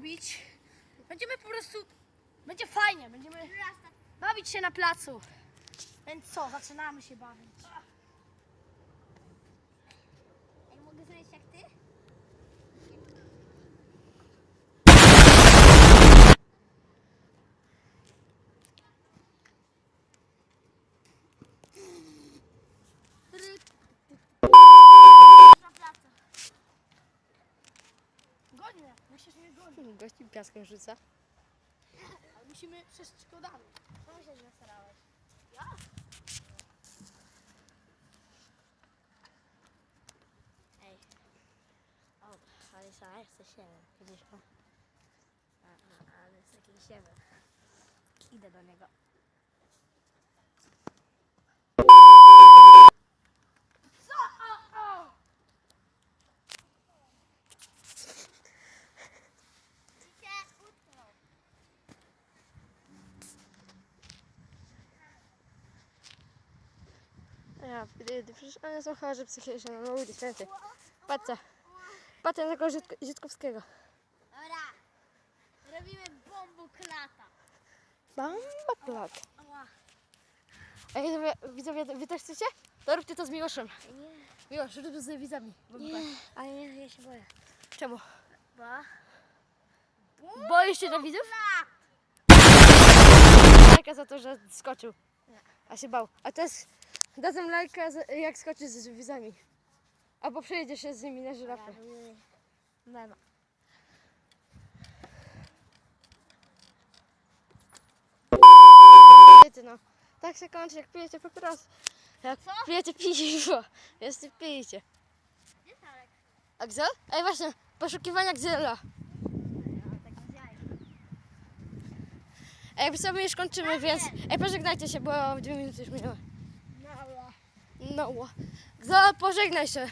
robić. Będziemy po prostu, będzie fajnie, będziemy bawić się na placu. Więc co, zaczynamy się bawić. Ej, mogę zrobić jak ty? Na placu. Godnie, musisz mnie gonić. Gości piaskiem rzuca. Ale musimy przeszkodami. Czemu się zasrałeś? Ja? Ej. O, ale co, ja chcę siebie. Widzisz go? A, a, ale jest taki siebie. Idę do niego. Co? O, o! Ja, przecież one są chorzy psychicznie, no ludzie święty. Patrzcie. Patrzcie na tego Żydko- Żydkowskiego. Dobra. Robimy bombu klata. Bamba klat. Ej, widzowie, widzowie, wy też chcecie? To róbcie to z Miłoszem. Nie, Miłosz, rób to z widzami. nie, ale nie, ja się boję. Czemu? Bo? Boisz się na widzów? Lajka za to, że skoczył. A się bał. A teraz dadzą lajka, jak skoczy z widzami. Albo przejedzie się z nimi na żyrafę. Mema. Wiecie no, tak się kończy jak pijecie papieros. Jak pijecie piwo. Pijecie. Gdzie Tarek? A gdzie? Ej właśnie, poszukiwania gzela. Ej, sobie już kończymy, więc... Ej, pożegnajcie się, bo dwie minuty już minęły. No. Gzela, pożegnaj się.